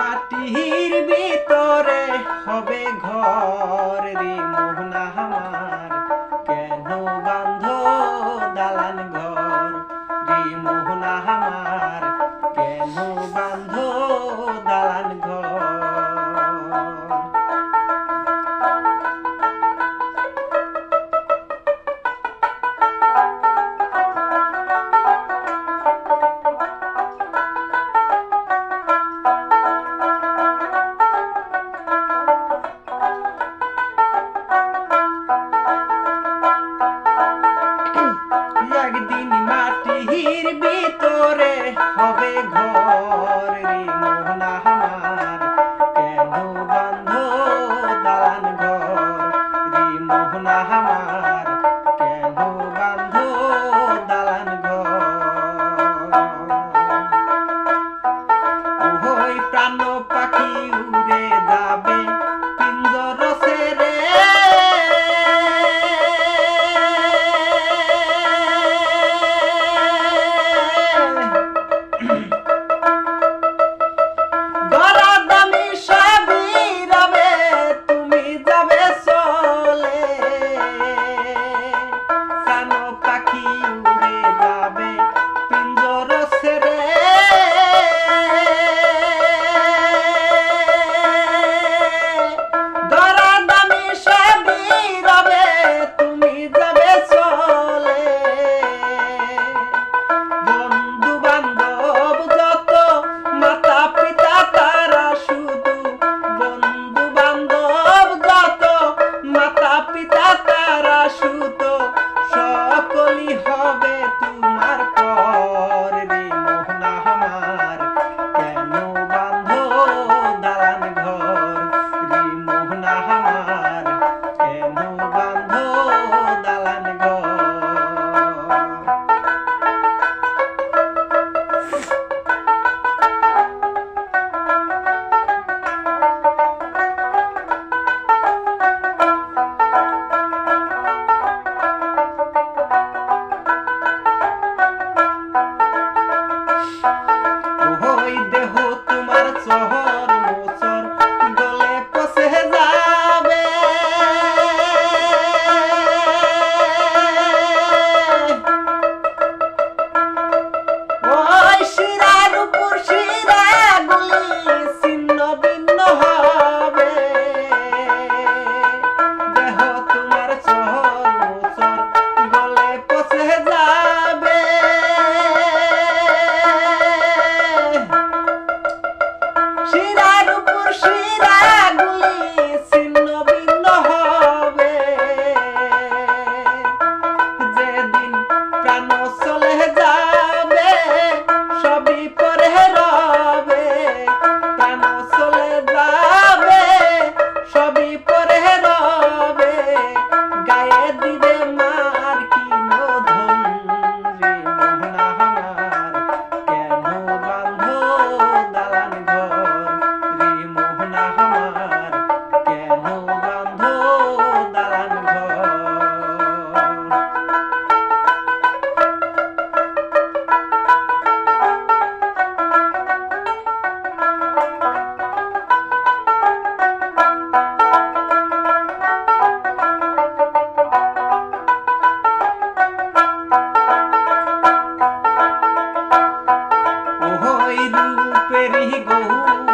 মাটির ভিতরে হবে ঘর রে। ঘর রে মোহনা শিরা doido perigoso